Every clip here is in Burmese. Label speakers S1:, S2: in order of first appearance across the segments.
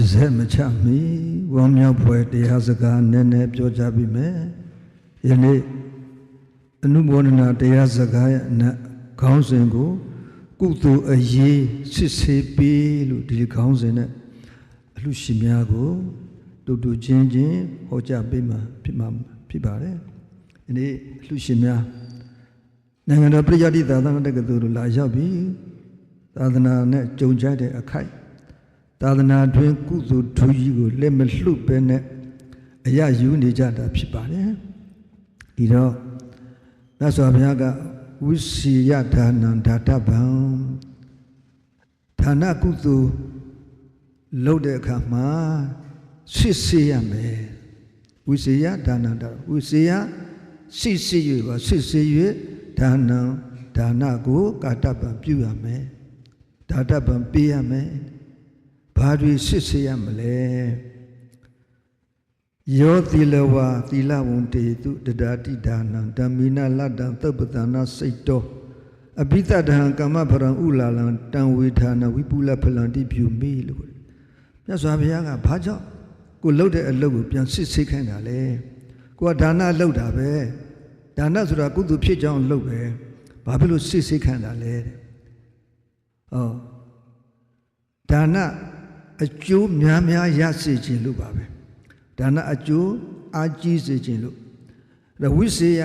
S1: ရည်စက်မချမီဝမ်းမြောက်ဖွယ်တရားစကားနည်းနည်းပြောကြပြီမယ်ယနေ့အနုဘောဒနာတရားစကားရဲ့အနက်ခေါင်းစဉ်ကို ကုသိုလ်အရေးစစ်ဆေးပေးလို့ဒီခေါင်းစဉ်နဲ့အလှရှင်များကိုတူတူချင်းချင်းဟောကြားပေးမှာဖြစ်မှာဖြစ်ပါတယ်ဒီနေ့အလှရှင်များနိုင်ငံတော်ပြည်ယတိသာသနာတက္ကသိုလ်ကိုလာရောက်ပြီးသာသနာနဲ့ကြုံကြတဲ့အခိုက် သာသနာတွင်ကုသိုလ်ထူးကြီးကိုလက်မလှုပ်ပဲနဲ့အရယူနေကြတာဖြစ်ပါတယ်ဒီတော့မြတ်စွာဘုရားကဝိစီယဒါနံဓာတဗံဌာနကုသိုလ်လုပ်တဲ့အခါမှာစစ်ဆေးရမယ်ဝိစီယဒါနံဓာဝိစီယစစ်ဆေး၍ပါစစ်ဆေး၍ဒါနံဒါနကိုကာတပံပြုရမယ်ဓာတပံပေးရမယ် ဘာတွေစစ်ဆေးရမလဲယောသီလဝါသီလဝံတေတုတဒာတိဒါနံဓမ္မိနလတ္တံသုပ္ပတနာစိတ်တောအဘိတတဟံကမ္မဖရံဥလာလံတံဝေဌာနဝိပုလဖလံတိပြုမိလို့မြတ်စွာဘုရားကဘာကြောင့်ကိုလှုပ်တဲ့အလုပ်ကိုပြန်စစ်ဆေးခိုင်းတာလဲကိုကဒါနလှုပ်တာပဲဒါနဆိုတာကုသိုလ်ဖြစ်ကြောင်းလှုပ်ပဲဘာဖြစ်လို့စစ်ဆေးခိုင်းတာလဲတဲ့ဟောဒါန အကျိုးများများရစေခြင်းလို့ပါပဲဒါနအကျိုးအားကြီးစေခြင်းလို့ဒါဝိစေယ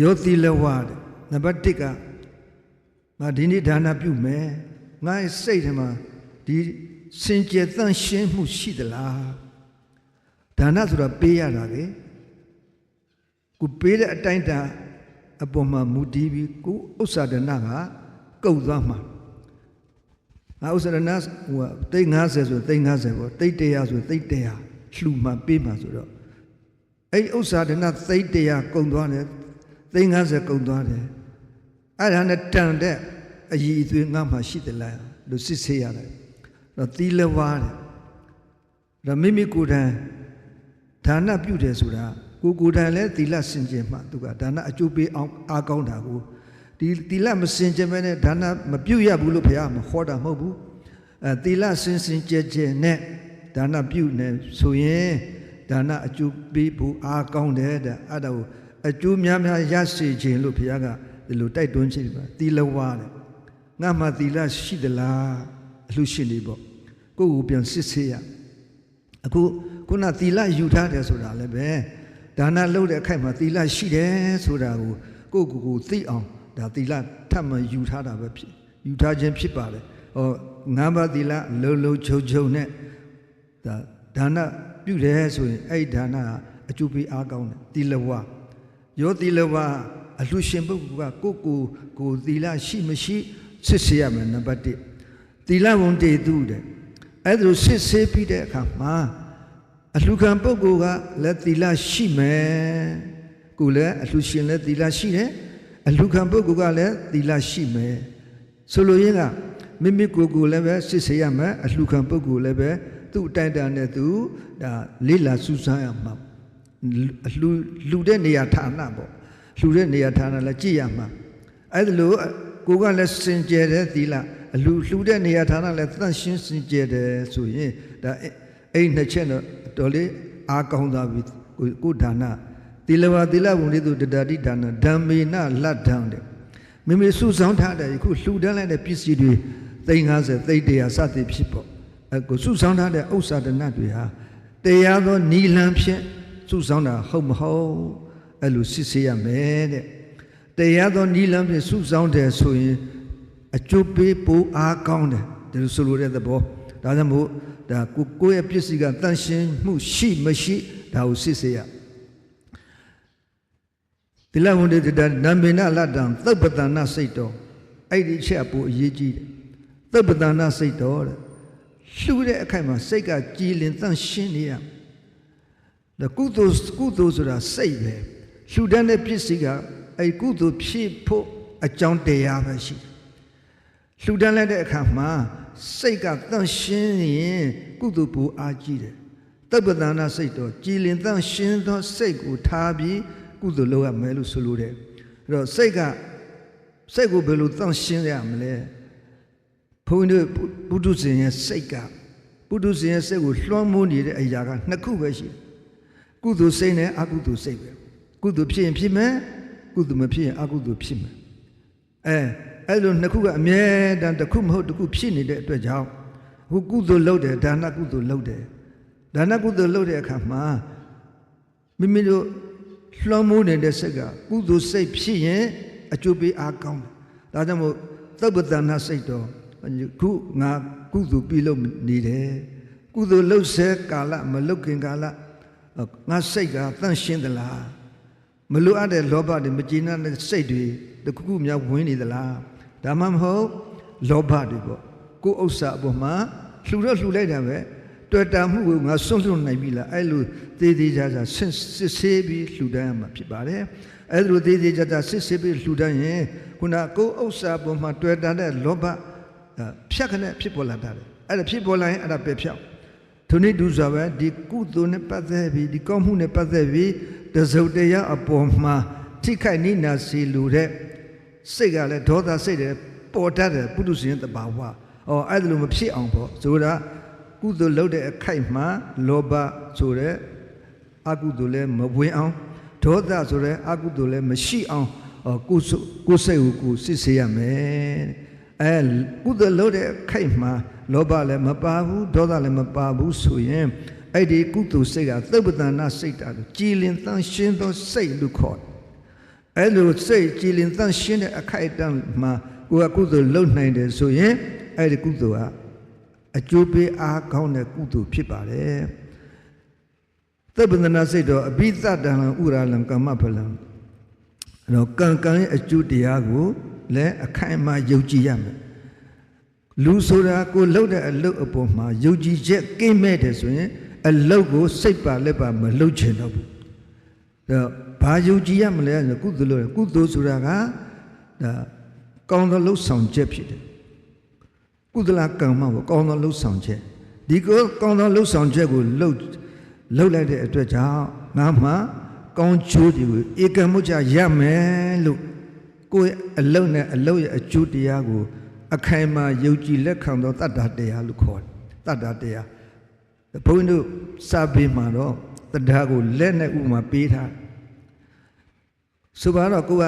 S1: ယောတိလဝတဲ့နံပါတ်1ကငါဒီနေ့ဒါနပြုမယ်ငါ့စိတ်ထဲမှာဒီစင်ကြယ်တန့်ရှင်းမှုရှိသလားဒါနဆိုတာပေးရတာလေကိုပေးတဲ့အတိုင်းတာအပေါ်မှာမူတည်ပြီးကိုဥစ္စာဒနာကကုတ်သွားမှာ ငါဥစ္စာဒနာဟိုတိတ်50ဆိုတိတ်50ပေါ့တိတ်100ဆိုတိတ်100လှူမှပေးမှဆိုတော့အဲ့ဥစ္စာဒနာသိတ်100ကုန်သွားတယ်သိန်း50ကုန်သွားတယ်အဲ့ဒါနဲ့တန်တဲ့အည်အသွေးငါမှရှိသလားလို့စစ်ဆေးရတယ်တော့သီလဝါတဲ့ဒါမိမိကိုယ်တိုင်ဒါနပြုတယ်ဆိုတာကိုကိုယ်တိုင်လည်းသီလစင်ကြယ်မှသူကဒါနအကျိုးပေးအောင်အားကောင်းတာကို ဒီသီလမစင်ကြယ်မဲနဲ့ဒါနမပြုရဘူးလို့ဘုရားမဟောတာမဟုတ်ဘူးအဲသီလစင်စင်ကြယ်ကြယ်နဲ့ဒါနပြုနေဆိုရင်ဒါနအကျိုးပေးဖို့အားကောင်းတယ်တဲ့အဲ့ဒါကိုအကျိုးများများရစေခြင်းလို့ဘုရားကဒီလိုတိုက်တွန်းခြင်းပါသီလဝါတဲ့ငါမှသီလရှိသလားအလှရှင်တွေပေါ့ကိုယ့်ကိုပြန်စစ်ဆေးရအခုခုနသီလယူထားတယ်ဆိုတာလည်းပဲဒါနလုပ်တဲ့အခိုက်မှာသီလရှိတယ်ဆိုတာကိုကိုယ့်ကိုယ်ကိုသိအောင် ဒါသီလထပ်မယူထားတာပဲဖြစ်ယူထားခြင်းဖြစ်ပါတယ်ဟောငါးပါးသီလလုံလုံချုံချုံနဲ့ဒါဒါနပြုတယ်ဆိုရင်အဲ့ဒီဒါနအကျိုးပေးအားကောင်းတယ်သီလဝါယောသီလဝါအလှရှင်ပုဂ္ဂိုလ်ကကိုယ့်ကိုယ်ကိုသီလရှိမရှိစစ်ဆေးရမယ်နံပါတ်1သီလဝံတေတုတဲ့အဲ့ဒါလိုစစ်ဆေးပြီးတဲ့အခါမှာအလှခံပုဂ္ဂိုလ်ကလည်းသီလရှိမယ်ကိုလည်းအလှရှင်လည်းသီလရှိတယ် အလှခံပုဂ္ဂိုလ်ကလည်းသီလရှိမယ်ဆိုလိုရင်းကမိမိကိုယ်ကိုယ်လည်းပဲစစ်ဆေးရမယ်အလှခံပုဂ္ဂိုလ်လည်းပဲသူ့အတိုင်းတန်နဲ့သူဒါလေးလာစူးစမ်းရမှာအလှလှတဲ့နေရာဌာနပေါ့လှတဲ့နေရာဌာနလည်းကြည့်ရမှာအဲ့ဒါလို့ကိုကလည်းစင်ကြယ်တဲ့သီလအလှလှတဲ့နေရာဌာနလည်းသန့်ရှင်းစင်ကြယ်တယ်ဆိုရင်ဒါအဲ့နှစ်ချက်တော့တော်လေးအားကောင်းသွားပြီကိုကိုဒါန သီလဝသီလဘုံလေးသူတတတိဒါနဓမ္မေနလတ်ထံတဲ့မိမိစုဆောင်ထားတဲ့ခုလှူဒန်းလိုက်တဲ့ပစ္စည်းတွေသိန်း50သိန်း100စသည်ဖြစ်ပေါ့အခုစုဆောင်ထားတဲ့ဥစ္စာဒနတွေဟာတရားသောနီလန်ဖြင့်စုဆောင်တာဟုတ်မဟုတ်အဲ့လိုစစ်ဆေးရမယ်တဲ့တရားသောနီလန်ဖြင့်စုဆောင်တယ်ဆိုရင်အကျိုးပေးပိုးအားကောင်းတယ်ဒီလိုဆိုလိုတဲ့သဘောဒါကြောင့်မို့ဒါကိုကိုယ့်ရဲ့ပစ္စည်းကတန်ရှင်းမှုရှိမရှိဒါကိုစစ်ဆေးရ တိလဝန္တေတနမေနလတ္တံသုပ္ပတနာစိတ်တော်အဲ့ဒီချက်ပိုအရေးကြီးတယ်သုပ္ပတနာစိတ်တော်တဲ့လှူတဲ့အခိုက်မှာစိတ်ကကြည်လင်တန့်ရှင်းနေရဒါကုသိုလ်ကုသိုလ်ဆိုတာစိတ်ပဲလှူဒန်းတဲ့ပစ္စည်းကအဲ့ကုသိုလ်ဖြစ်ဖို့အကြောင်းတရားပဲရှိတယ်လှူဒန်းလိုက်တဲ့အခါမှာစိတ်ကတန့်ရှင်းရင်ကုသိုလ်ပူအားကြီးတယ်တပ္ပတနာစိတ်တော့ကြည်လင်တန့်ရှင်းသောစိတ်ကိုထားပြီး ကုသိုလ်လုပ်ရမယ်လို့ဆိုလိုတယ်အဲ့တော့စိတ်ကစိတ်ကိုဘယ်လိုတန့်ရှင်းရမလဲဘုန်းကြီးတို့ပုထုဇဉ်ရဲ့စိတ်ကပုထုဇဉ်ရဲ့စိတ်ကိုလွှမ်းမိုးနေတဲ့အရာကနှစ်ခုပဲရှိတယ်ကုသိုလ်စိတ်နဲ့အကုသိုလ်စိတ်ပဲကုသိုလ်ဖြစ်ရင်ဖြစ်မယ်ကုသိုလ်မဖြစ်ရင်အကုသိုလ်ဖြစ်မယ်အဲအဲ့လိုနှစ်ခုကအမြဲတမ်းတစ်ခုမဟုတ်တစ်ခုဖြစ်နေတဲ့အတွက်ကြောင့်ဟိုကုသိုလ်လုပ်တယ်ဒါနကုသိုလ်လုပ်တယ်ဒါနကုသိုလ်လုပ်တဲ့အခါမှာမိမိတို့ လွှမ်းမိုးနေတဲ့စိတ်ကကုသိုလ်စိတ်ဖြစ်ရင်အကျိုးပေးအားကောင်းတယ်ဒါကြောင့်မို့သုပ္ပတနာစိတ်တော်ခုငါကုသိုလ်ပြုလုပ်နေတယ်ကုသိုလ်လုပ်စေကာလမလုပ်ခင်ကာလငါစိတ်ကတန့်ရှင်းသလားမလိုအပ်တဲ့လောဘတွေမကျေနပ်တဲ့စိတ်တွေတခုခုများဝင်နေသလားဒါမှမဟုတ်လောဘတွေပေါ့ကိုယ်ဥစ္စာအပေါ်မှာလှူတော့လှူလိုက်တာပဲ တွေ့တာမှုကိုငါစွန့်လွတ်နိုင်ပြီလားအဲ့လိုသေးသေးချာချာစစ်ဆေးပြီးလှူဒန်းရမှာဖြစ်ပါတယ်အဲ့လိုသေးသေးချာချာစစ်ဆေးပြီးလှူဒန်းရင်ခုနကိုယ်ဥစ္စာအပေါ်မှာတွေ့တာတဲ့လောဘဖြတ်ခနဲ့ဖြစ်ပေါ်လာတာလေအဲ့ဒါဖြစ်ပေါ်လာရင်အဲ့ဒါပဲဖြောက်ထိုနည်းတူစွာပဲဒီကုသိုလ်နဲ့ပတ်သက်ပြီးဒီကောင်းမှုနဲ့ပတ်သက်ပြီးတစုံတရာအပေါ်မှာထိခိုက်နိနာစီလူတဲ့စိတ်ကလည်းဒေါသစိတ်တွေပေါ်တတ်တယ်ပုထုဇဉ်တဘာဝ။အော်အဲ့ဒါလိုမဖြစ်အောင်ပေါ့ဆိုတာ ကုသိုလ်လုပ်တဲ့အခိုက်မှာလောဘဆိုတဲ့အကုသိုလ်လည်းမဝင်အောင်ဒေါသဆိုတဲ့အကုသိုလ်လည်းမရှိအောင်ကိုယ်ကိုယ်စိတ်ကိုကိုယ်စစ်ဆေးရမယ်။အဲကုသိုလ်လုပ်တဲ့အခိုက်မှာလောဘလည်းမပါဘူးဒေါသလည်းမပါဘူးဆိုရင်အဲ့ဒီကုသိုလ်စိတ်ကသုပ္ပတနာစိတ်တာလို့ကြည်လင်သန့်ရှင်းသောစိတ်လို့ခေါ်တယ်။အဲ့လိုစိတ်ကြည်လင်သန့်ရှင်းတဲ့အခိုက်အတန့်မှာကိုယ်ကကုသိုလ်လုပ်နိုင်တယ်ဆိုရင်အဲ့ဒီကုသိုလ်က အကျိုးပေးအားကောင်းတဲ့ကုသိုလ်ဖြစ်ပါတယ်သဗ္ဗန္ဒနာစိတ်တော်အဘိသတံလံဥရာလံကမ္မဖလံအဲ့တော့ကံကံရဲ့အကျိုးတရားကိုလည်းအခိုင်အမာယုံကြည်ရမယ်လူဆိုတာကိုလှုပ်တဲ့အလုပ်အပေါ်မှာယုံကြည်ချက်ကိမ့်မဲ့တယ်ဆိုရင် အလုပ်ကိုစိတ်ပါလက်ပါမလှုပ်ချင်တော့ဘူးဒါဘာယုံကြည်ရမလဲဆိုကုသိုလ်လို့ကုသိုလ်ဆိုတာကဒါကောင်းသောလှုပ်ဆောင်ချက်ဖြစ်တယ် ကုသလကံမကိုကောင်းသောလှုပ်ဆောင်ချက်ဒီကောကောင်းသောလှုပ်ဆောင်ချက်ကိုလှုပ်လှုပ်လိုက်တဲ့အတွက်ကြောင့်ငါမှကောင်းချိုးတွေကိုဧကမှုချရမယ်လို့ကိုယ်အလုံးနဲ့အလုံးရဲ့အကျိုးတရားကိုအခိုင်အမာယုံကြည်လက်ခံသောတတ္တာတရားလို့ခေါ်တယ်တတ္တာတရားဘုန်းကြီးတို့စာပေမှာတော့တတ္တာကိုလက်နဲ့ဥမာပေးထားဆိုပါတော့ကိုက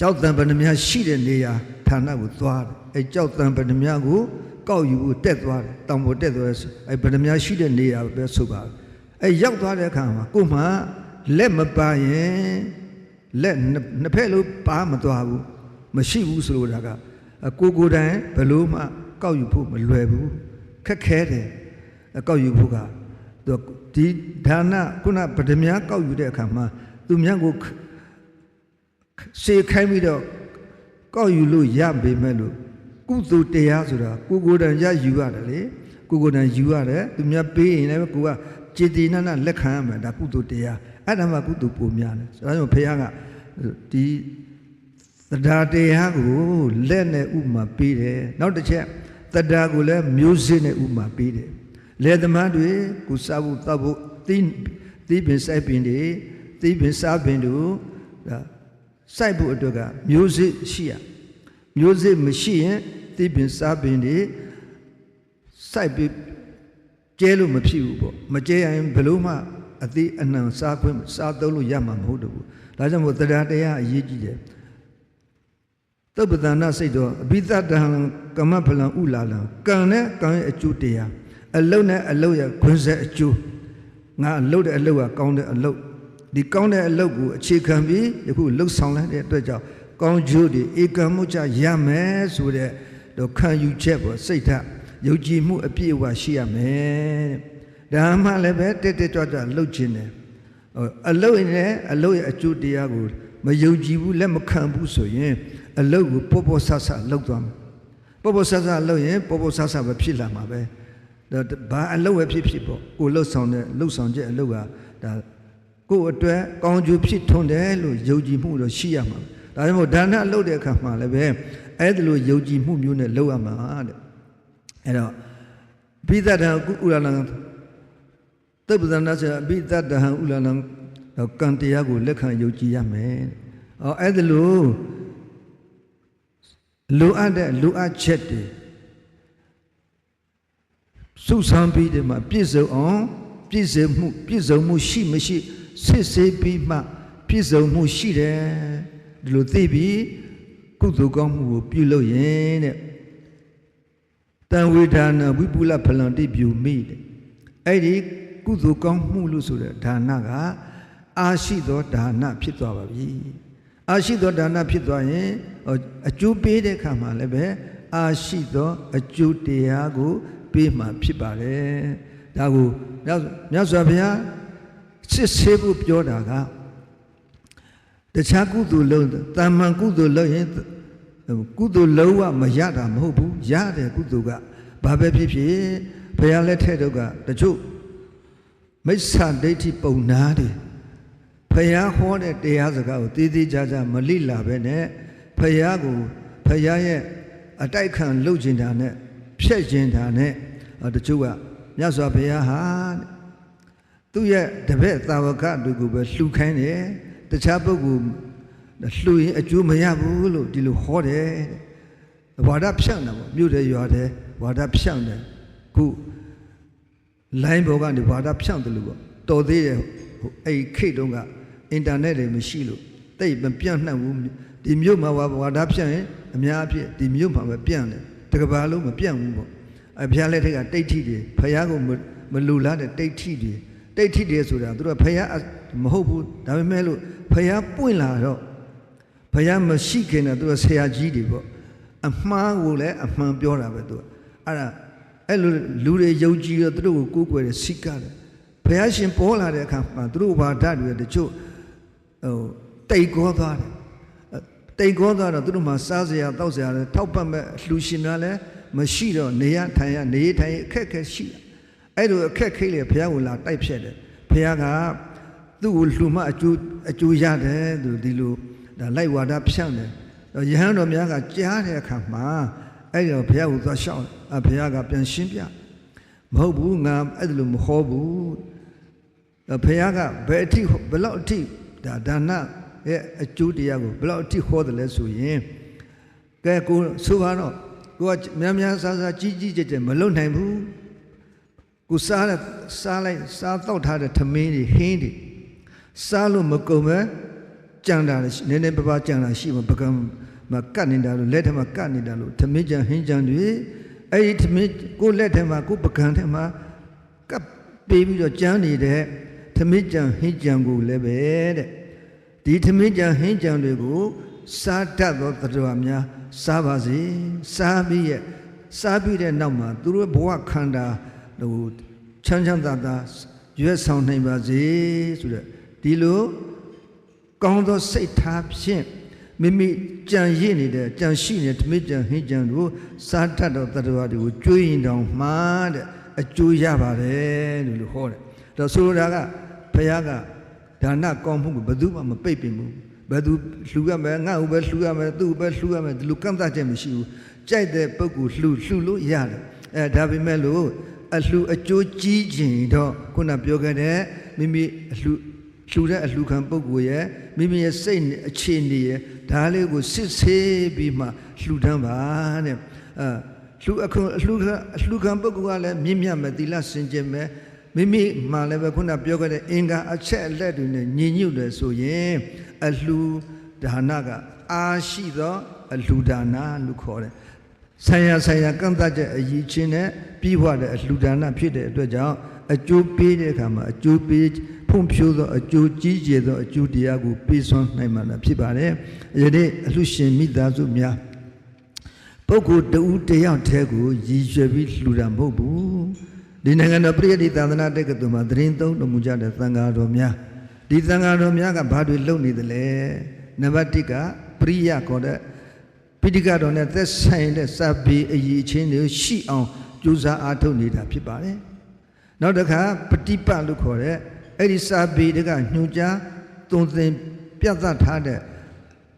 S1: ကြောက်တံပဏမြရှိတဲ့နေရာဌာနကိုသွားတယ်အဲကြောက်တံပဏမြကိုကောက်ယူဖို့တက်သွားတယ်တောင်ပေါ်တက်သွားတယ်အဲပဏမြရှိတဲ့နေရာပဲဆိုပါအဲရောက်သွားတဲ့အခါမှာကိုမှလက်မပါရင်လက်နှစ်ဖက်လုံးပါမသွားဘူးမရှိဘူးဆိုလိုတာကကိုကိုတိုင်ဘလို့မှကောက်ယူဖို့မလွယ်ဘူးခက်ခဲတယ်ကောက်ယူဖို့ကဒီဒါနခုနပဒမြကောက်ယူတဲ့အခါမှာသူများကို စေခိုင်းပြီးတော့ကောက်ယူလို့ရပေမဲ့လို့ကုသိုလ်တရားဆိုတာကိုကိုယ်တိုင်ရယူရတယ်လေကိုကိုယ်တိုင်ယူရတယ်သူများပေးရင်လည်းကိုကจิตတိနနလက်ခံရမှာဒါကုသိုလ်တရားအဲ့ဒါမှကုသိုလ်ပုံများတယ်ဆိုတော့ဘုရားကဒီတရားတရားကိုလက်နဲ့ဥမာပေးတယ်နောက်တစ်ချက်တရားကိုလည်းမျိုးစေ့နဲ့ဥမာပေးတယ်လေသမားတွေကိုစားဖို့တောက်ဖို့သီးသီးပင်စိုက်ပင်တွေသီးပင်စားပင်တို့ဒါ စိုက်ဖို့အတွက်ကမျိုးစေ့ရှိရမျိုးစေ့မရှိရင်သီးပင်စားပင်တွေစိုက်ပြီးကျဲလို့မဖြစ်ဘူးပေါ့မကျဲရင်ဘယ်လို့မှအသေးအနှံစားခွင့်စားသုံးလို့ရမှာမဟုတ်တော့ဘူးဒါကြောင့်မို့တရားတရားအရေးကြီးတယ်သုပ္ပတနာစိတ်တော်အဘိသတံကမ္မဖလံဥလာလံကံနဲ့ကံရဲ့အကျိုးတရားအလုတ်နဲ့အလုတ်ရဲ့ခွင့်ဆက်အကျိုးငါအလုတ်တဲ့အလုတ်ကကောင်းတဲ့အလုတ် ဒီကောင်းတဲ့အလုပ်ကိုအခြေခံပြီးယခုလှုပ်ဆောင်လိုက်တဲ့အတွက်ကြောင့်ကောင်းကျိုးတွေဧကမှုချရမယ်ဆိုတဲ့တော့ခံယူချက်ပေါ့စိတ်ဓာတ်ယုံကြည်မှုအပြည့်အဝရှိရမယ်တဲ့ဒါမှလည်းပဲတက်တက်ကြွကြွလှုပ်ခြင်းတယ်အလုပ်နဲ့အလုပ်ရဲ့အကျိုးတရားကိုမယုံကြည်ဘူးလက်မခံဘူးဆိုရင်အလုပ်ကိုပေါ်ပေါ်ဆဆလုပ်သွားမယ်ပေါ်ပေါ်ဆဆလုပ်ရင်ပေါ်ပေါ်ဆဆပဲဖြစ်လာမှာပဲဒါဘာအလုပ်ပဲဖြစ်ဖြစ်ပေါ့ကိုလှုပ်ဆောင်တဲ့လှုပ်ဆောင်ချက်အလုပ်ကဒါ ကိုယ့်အတွက်ကောင်းကျိုးဖြစ်ထွန်းတယ်လို့ယုံကြည်မှုတော့ရှိရမှာဒါကြောင့်မို့ဒါနလုပ်တဲ့အခါမှာလည်းပဲအဲ့ဒါလိုယုံကြည်မှုမျိုးနဲ့လုပ်ရမှာတဲ့အဲ့တော့ပိသတံကုဥရဏံတပ္ပဇနာဆရာပိသတဟံဥရဏံကံတရားကိုလက်ခံယုံကြည်ရမယ်။အော်အဲ့ဒါလိုလိုအပ်တဲ့လိုအပ်ချက်တွေစုဆောင်ပြီးဒီမှာပြည့်စုံအောင်ပြည့်စုံမှုပြည့်စုံမှုရှိမရှိ စစ်ဆေးပြီးမှ ပြည့်စုံမှုရှိတယ်ဒီလိုသိပြီးကုသိုလ်ကောင်းမှုကိုပြုလုပ်ရင်တဲ့တံဝေဒါနဝိပုလဖလံတိပြုမိတဲ့အဲ့ဒီကုသိုလ်ကောင်းမှုလို့ဆိုတဲ့ဒါနကအာရှိသောဒါနဖြစ်သွားပါပြီအာရှိသောဒါနဖြစ်သွားရင်ဟိုအကျိုးပေးတဲ့ခါမှာလည်းပဲအာရှိသောအကျိုးတရားကို ပေးမှဖြစ်ပါတယ်ဒါကိုမြတ်မြတ်စွာဘုရား စစ်ဆေးဖို့ပြောတာကတခြားကုသိုလ်လုံးတာမန်ကုသိုလ်လုပ်ရင်ကုသိုလ်လုံးဝမရတာမဟုတ်ဘူးရတယ်ကုသိုလ်ကဘာပဲဖြစ်ဖြစ်ဘုရားလက်ထက်တော့ကတချို့မိစ္ဆာဒိဋ္ဌိပုံနာတယ်ဖယားဟောတဲ့တရားစကားကိုတည်တည်ကြကြမလိလာပဲနဲ့ဖယားကိုဖယားရဲ့အတိုက်ခံလှုပ်ကျင်တာနဲ့ဖြက်ကျင်တာနဲ့တချို့ကမြတ်စွာဘုရားဟာ သူ့ရဲ့တပည့်သာဝကတွေကိုပဲလှူခိုင်းတယ်တခြားပုဂ္ဂိုလ်လှူရင်အကျိုးမရဘူးလို့ဒီလိုဟောတယ်ဝါဒဖြန့်တယ်ပေါ့မြို့တဲ့ရွာတဲ့ဝါဒဖြန့်တယ်ခု line ပေါ်ကနေဝါဒဖြန့်တယ်လို့ပေါ့တော်သေးတယ်ဟိုအဲ့ခေတ်တုန်းကအင်တာနက်တွေမရှိလို့တိတ်မပြန့်နှံ့ဘူးဒီမြို့မှာဝါဒဖြန့်ရင်အများအပြည့်ဒီမြို့မှာပဲပြန့်တယ်တကဘာလုံးမပြန့်ဘူးပေါ့အဖျားလက်ထက်ကတိတ်ထိတွေဖယားကိုမလူလားတဲ့တိတ်ထိတွေ တိတ်ထိတွေဆိုတာသူတို့ဖယားမဟုတ်ဘူးဒါပေမဲ့လို့ဖယားပွင့်လာတော့ဖယားမရှိခင်တော့သူကဆရာကြီးတွေပေါ့အမှားကိုလည်းအမှန်ပြောတာပဲသူကအဲ့ဒါအဲ့လိုလူတွေယုံကြည်တော့သူတို့ကိုကိုးကွယ်တယ်စိတ်ကတယ်ဘုရားရှင်ပေါ်လာတဲ့အခါမှာသူတို့ဘာဓာတ်တွေတချို့ဟိုတိတ်ကောသွားတယ်တိတ်ကောသွားတော့သူတို့မှာစားစရာတောက်စရာလည်းထောက်ပတ်မဲ့လှူရှင်များလည်းမရှိတော့နေရထိုင်ရနေထိုင်အခက်အခက်ရှိတယ် အဲ့လိုအခက်ခဲလေဘုရားကိုလာတိုက်ဖြတ်တယ်ဘုရားကသူ့ကိုလှူမှအကျိုးအကျိုးရတယ်သူဒီလိုဒါလိုက်ဝါဒဖြန့်တယ်ယဟန်တော်များကကြားတဲ့အခါမှာအဲ့တော့ဘုရားကိုသွားရှောက်အဘုရားကပြန်ရှင်းပြမဟုတ်ဘူးငါအဲ့ဒါလိုမဟောဘူးဘုရားကဘယ်အထိဘယ်လောက်အထိဒါဒါနရဲ့အကျိုးတရားကိုဘယ်လောက်အထိဟောတယ်လဲဆိုရင်ကဲကိုဆိုပါတော့ကိုကများများစားစားကြီးကြီးကျယ်ကျယ်မလုံနိုင်ဘူး ကိုစားတဲ့စားလိုက်စားတော့ထားတဲ့ထမင်းတွေဟင်းတွေစားလို့မကုန်ပဲကြံတာနည်းနည်းပါးပါးကြံတာရှိမှပကံမကတ်နေတာလို့လက်ထမှာကတ်နေတာလို့ထမင်းကြံဟင်းကြံတွေအဲ့ဒီထမင်းကိုလက်ထမှာကိုပကံထမှာကပ်ပေးပြီးတော့ကြမ်းနေတဲ့ထမင်းကြံဟင်းကြံကိုလည်းပဲတဲ့ဒီထမင်းကြံဟင်းကြံတွေကိုစားတတ်သောတရားများစားပါစေစားပြီးရဲ့စားပြီးတဲ့နောက်မှာသူတို့ဘဝခန္ဓာ ဟိုချမ်းချမ်းသာသာရွတ်ဆောင်နိုင်ပါစေဆိုတဲ့ဒီလိုကောင်းသောစိတ်ထားဖြင့်မိမိကြံရည်နေတဲ့ကြံရှိနေတဲ့ဓမ္မကြံဟင်းကြံတို့စားတတ်သောတရားတွေကိုကျွေးရင်တောင်မှားတဲ့အကျိုးရပါတယ်လို့လို့ဟောတယ်ဒါဆိုလိုတာကဘုရားကဒါနကောင်းမှုကိုဘယ်သူမှမပိတ်ပင်ဘူးဘယ်သူလှူရမယ်ငါ့ကိုပဲလှူရမယ်သူ့ကိုပဲလှူရမယ်ဒီလိုကန့်သတ်ချက်မရှိဘူးကြိုက်တဲ့ပုဂ္ဂိုလ်လှူလှူလို့ရတယ်အဲဒါပေမဲ့လို့ အလှူအကျိုးကြီးခြင်းတော့ခုနပြောခဲ့တဲ့မိမိအလှူလှူတဲ့အလှူခံပုဂ္ဂိုလ်ရဲ့မိမိရဲ့စိတ်အခြေအနေရဲ့ဒါလေးကိုစစ်ဆေးပြီးမှလှူဒန်းပါတဲ့အဲလှူအခုအလှူခံအလှူခံပုဂ္ဂိုလ်ကလည်းမြင့်မြတ်မယ်သီလစင်ကြယ်မယ်မိမိမှလည်းပဲခုနပြောခဲ့တဲ့အင်္ဂါအချက်အလက်တွေနဲ့ညီညွတ်တယ်ဆိုရင်အလှူဒါနကအာရှိသောအလှူဒါနလို့ခေါ်တယ်ဆိုင်ရာဆိုင်ရာကန့်သတ်ချက်အရေးချင်းနဲ့ ပြီးွားတဲ့အလှူဒါနဖြစ်တဲ့အတွက်ကြောင့်အကျိုးပေးတဲ့အခါမှာအကျိုးပေးဖွံ့ဖြိုးသောအကျိုးကြီးကျယ်သောအကျိုးတရားကိုပေးစွမ်းနိုင်မှာဖြစ်ပါတယ်။ယနေ့အလှရှင်မိသားစုများပုဂ္ဂိုလ်တဦးတယောက်တည်းကိုရည်ရွယ်ပြီးလှူတာမဟုတ်ဘူး။ဒီနိုင်ငံတော်ပြည်တိသာသနာတက္ကသိုလ်မှာသတင်းသုံးတော်မူကြတဲ့သံဃာတော်များဒီသံဃာတော်များကဘာတွေလုပ်နေသလဲ။နံပါတ်1ကပရိယခေါ်တဲ့ပိဋကတော်နဲ့သက်ဆိုင်တဲ့စပီအည်ချင်းတွေရှိအောင် ကြိုးစားအားထုတ်နေတာဖြစ်ပါတယ်။နောက်တစ်ခါပฏิပတ်လို့ခေါ်တဲ့အဲ့ဒီစာပေတွေကညွှန်ကြားသွန်သင်ပြသထားတဲ့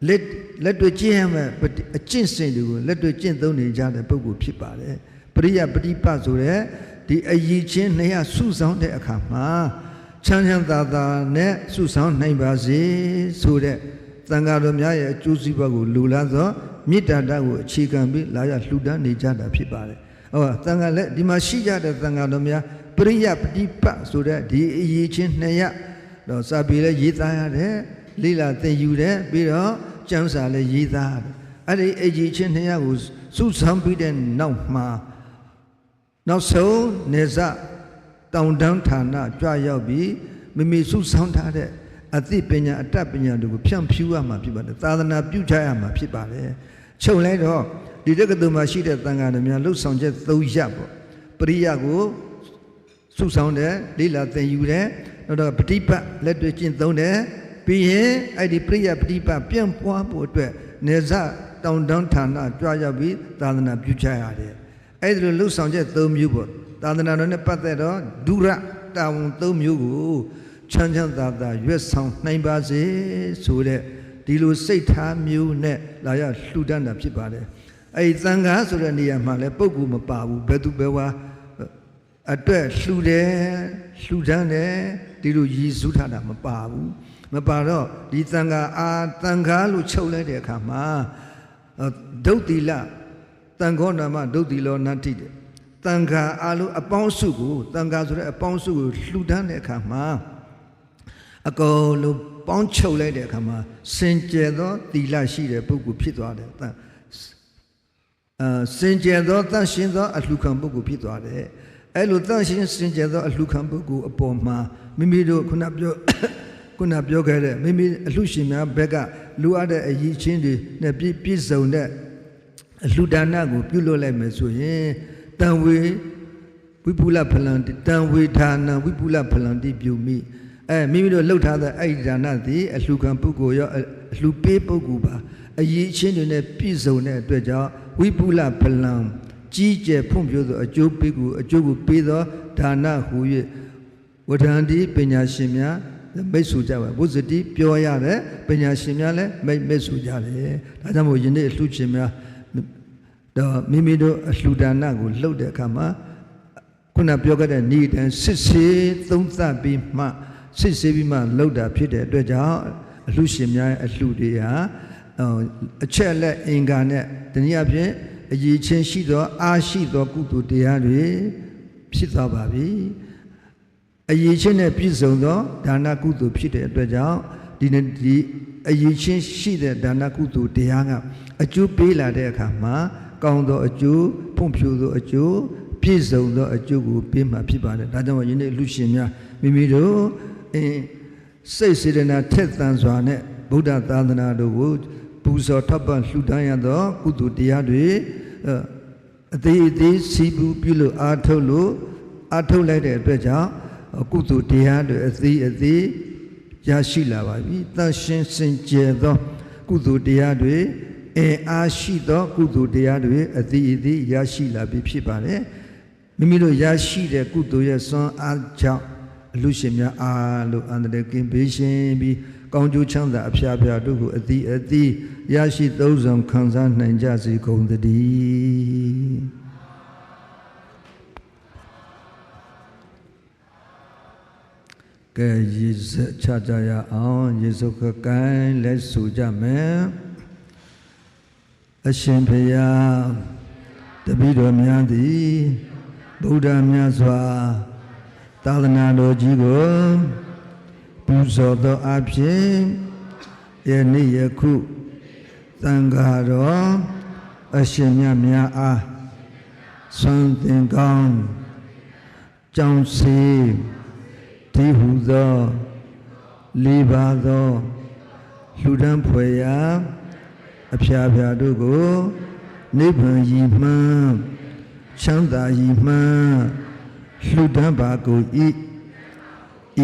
S1: လက်လက်တွေ့ကျင့်ရမယ်အကျင့်စဉ်တွေကိုလက်တွေ့ကျင့်သုံးနေကြတဲ့ပုဂ္ဂိုလ်ဖြစ်ပါတယ်ပရိယပฏิပတ်ဆိုတဲ့ဒီအယီချင်းနှစ်ရစုဆောင်တဲ့အခါမှာချမ်းချမ်းသာသာနဲ့စုဆောင်နိုင်ပါစေဆိုတဲ့သံဃာတော်များရဲ့အကျိုးစီးပွားကိုလူလားသောမေတ္တာတကိုအခြေခံပြီးလာရလှူဒန်းနေကြတာဖြစ်ပါတယ် ဟောသံဃာလည်းဒီမှာရှိကြတဲ့သံဃာတော်များပရိယပฏิပတ်ဆိုတဲ့ဒီအရေးချင်းနှစ်ရတော့စာပေလည်းရေးသားရတယ်လိလာသင်ယူတယ်ပြီးတော့ကျမ်းစာလည်းရေးသားရတယ်အဲ့ဒီအရေးချင်းနှစ်ရကိုစုဆောင်ပြီးတဲ့နောက်မှာနောက်ဆုံးနေဇတောင်တန်းဌာနကြွရောက်ပြီးမိမိစုဆောင်ထားတဲ့အသိပညာအတတ်ပညာတွေကိုဖြန့်ဖြူးရမှာဖြစ်ပါတယ်သာသနာပြုချရမှာဖြစ်ပါတယ်ချုပ်လိုက်တော့ ဒီတက္ကသိုလ်မှာရှိတဲ့သံဃာတော်များလှုပ်ဆောင်ချက်၃ရပ်ပေါ့ပရိယကိုစုဆောင်တယ်လိလာသင်ယူတယ်နောက်တော့ပฏิပတ်လက်တွေ့ကျင့်သုံးတယ်ပြီးရင်အဲ့ဒီပရိယပฏิပတ်ပြန့်ပွားဖို့အတွက်နေဇတောင်တန်းဌာနကြွရောက်ပြီးသာသနာပြုချရတယ်အဲ့ဒီလိုလှုပ်ဆောင်ချက်၃မျိုးပေါ့သာသနာတော်နဲ့ပတ်သက်တော့ဒုရတာဝန်၃မျိုးကိုချမ်းချမ်းသာသာရွတ်ဆောင်နိုင်ပါစေဆိုတဲ့ဒီလိုစိတ်ထားမျိုးနဲ့လာရလှူဒန်းတာဖြစ်ပါတယ် အဲ့ဒီသံဃာဆိုတဲ့နေရာမှာလည်းပုဂ္ဂိုလ်မပါဘူးဘယ်သူပဲဝါအတွက်လှူတယ်လှူဒန်းတယ်ဒီလိုရည်စူးထားတာမပါဘူးမပါတော့ဒီသံဃာအာသံဃာလို့ချုပ်လိုက်တဲ့အခါမှာဒုတ်တိလတန်ခောနာမဒုတ်တိလောနတ္တိတဲ့တန်ခါအလုံးအပေါင်းစုကိုတန်ခါဆိုတဲ့အပေါင်းစုကိုလှူဒန်းတဲ့အခါမှာအကုန်လုံးပေါင်းချုပ်လိုက်တဲ့အခါမှာစင်ကြယ်သောတီလရှိတဲ့ပုဂ္ဂိုလ်ဖြစ်သွားတယ်တန် အာစင်ကြယ်သောတန်ရှင်းသောအလှခံပုဂ္ဂိုလ်ဖြစ်သွားတယ်အဲ့လိုတန်ရှင်းစင်ကြယ်သောအလှခံပုဂ္ဂိုလ်အပေါ်မှာမိမိတို့ခုနပြောခုနပြောခဲ့တဲ့မိမိအလှရှင်များဘက်ကလူအပ်တဲ့အရေးချင်းတွေနဲ့ပြည့်ပြည့်စုံတဲ့အလှဒါနကိုပြုလုပ်လိုက်မယ်ဆိုရင်တံဝေဝိပုလဖလံတံဝေဌာနဝိပုလဖလံတိပြုမိအဲမိမိတို့လှုပ်ထားတဲ့အဲ့ဒီဒါနသည်အလှခံပုဂ္ဂိုလ်ရောအလှပေးပုဂ္ဂိုလ်ပါအရေးချင်းတွေနဲ့ပြည့်စုံတဲ့အတွက်ကြောင့် ဝိပုလဖလံကြီးကျယ်ဖွံ့ဖြိုးသောအကျိုးပေးကိုအကျိုးကိုပေးသောဒါနဟူ၍ဝဋ္ဌန္တိပညာရှင်များမိတ်ဆွကြပါဘုဇတိပြောရတယ်ပညာရှင်များလည်းမိတ်မိတ်ဆွကြတယ်ဒါကြောင့်မို့ယနေ့အလှရှင်များတော့မိမိတို့အလှူဒါနကိုလှုပ်တဲ့အခါမှာခုနပြောခဲ့တဲ့ဤတန်စစ်စေးသုံးသပ်ပြီးမှစစ်စေးပြီးမှလှုပ်တာဖြစ်တဲ့အတွက်ကြောင့်အလှရှင်များရဲ့အလှူတွေဟာ အချက်လက်အင်္ဂါနဲ့တနည်းအားဖြင့်အရေးချင်းရှိသောအားရှိသောကုသိုလ်တရားတွေဖြစ်သွားပါပြီအရေးချင်းနဲ့ပြည့်စုံသောဒါနကုသိုလ်ဖြစ်တဲ့အတွက်ကြောင့်ဒီနေ့ဒီအရေးချင်းရှိတဲ့ဒါနကုသိုလ်တရားကအကျိုးပေးလာတဲ့အခါမှာကောင်းသောအကျိုးဖွံ့ဖြိုးသောအကျိုးပြည့်စုံသောအကျိုးကိုပေးမှာဖြစ်ပါတယ်ဒါကြောင့်ယနေ့လူရှင်များမိမိတို့အင်းစိတ်စေတနာထက်သန်စွာနဲ့ဗုဒ္ဓသာသနာတို့ကို ပူဇော်ထပ်ပံလှူဒန်းရသောကုသိုလ်တရားတွေအသေးအသေးစီးပူးပြုလို့အားထုတ်လို့အားထုတ်လိုက်တဲ့အတွက်ကြောင့်ကုသိုလ်တရားတွေအသေးအသေးရရှိလာပါပြီတန်ရှင်းစင်ကြယ်သော ကုသိုလ်တရားတွေအင်အားရှိသောကုသိုလ်တရားတွေအသီးအသီးရရှိလာပြီဖြစ်ပါတယ်မိမိတို့ရရှိတဲ့ကုသိုလ်ရဲ့စွမ်းအားကြောင့်အလူရှင်များအားလို့အန္တရာယ်ကင်းပေးရှင်ပြီး ကောင်းကျိုးချမ်းသာအဖျားဖျားတို့ကိုအသီးအသီးရရှိသုံးဆောင်ခံစားနိုင်ကြစေကုန်သတည်းကဲရေစချကြရအောင်ရေစုခကိုင်းလက်ဆူကြမယ်အရှင်ဖေယတပည့်တော်များသည်ဗုဒ္ဓမြတ်စွာသာသနာတော်ကြီးကို ပူဇော်သောအဖြစ်ယနေ့ယခုသံဃာတော်အရှင်မြတ်များအားဆွမ်းသင်ကောင်းကြောင်းစီဒီဟုသောလေးပါသောလှူဒန်းဖွယ်ရာအဖျားဖျားတို့ကိုနိဗ္ဗာန်ရည်မှန်းချမ်းသာရည်မှန်းလှူဒန်းပါကုန်ဤ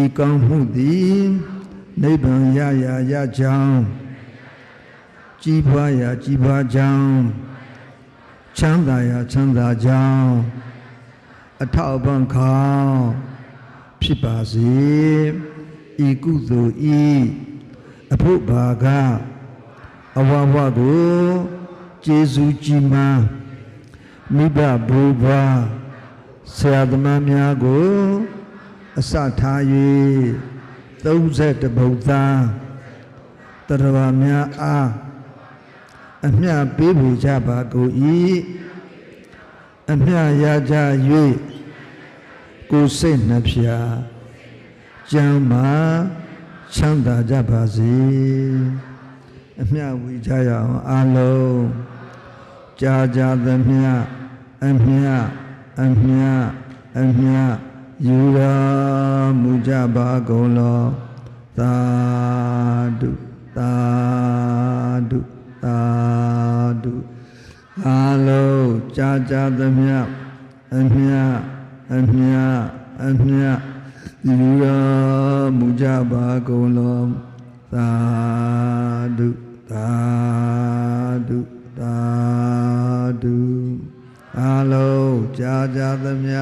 S1: ဤကောင်းမှုသည်နိဗ္ဗာန်ရရာရကြောင်းကြီးပွားရာကြီးပွားကြောင်းချမ်းသာရာချမ်းသာကြောင်းအထောက်ပံ့ခေါဖြစ်ပါစေဤကုသိုလ်ဤအဖို့ဘာကအဝဝကိုကျေးဇူးကြီးမားမိဘဘုရားဆရာသမားများကို အစထား၍30ဗုဒ္ဓတရဝများအားအမျှပေးဝေကြပါကုန်၏အမြရကြ၍ကိုယ်စိတ်နှဖျားကျမ်းမာချမ်းသာကြပါစေအမြဝီကြရအောင်အလုံးကြာကြာသမျှအမြအမြအမြ ယူရမူကြပါကုန်လောသာဓုသာဓုသာဓုအလုံးကြာကြာသမျှအမြအမြအမြယူရမူကြပါကုန်လောသာဓုသာဓုသာဓုအလုံးကြာကြာသမျှ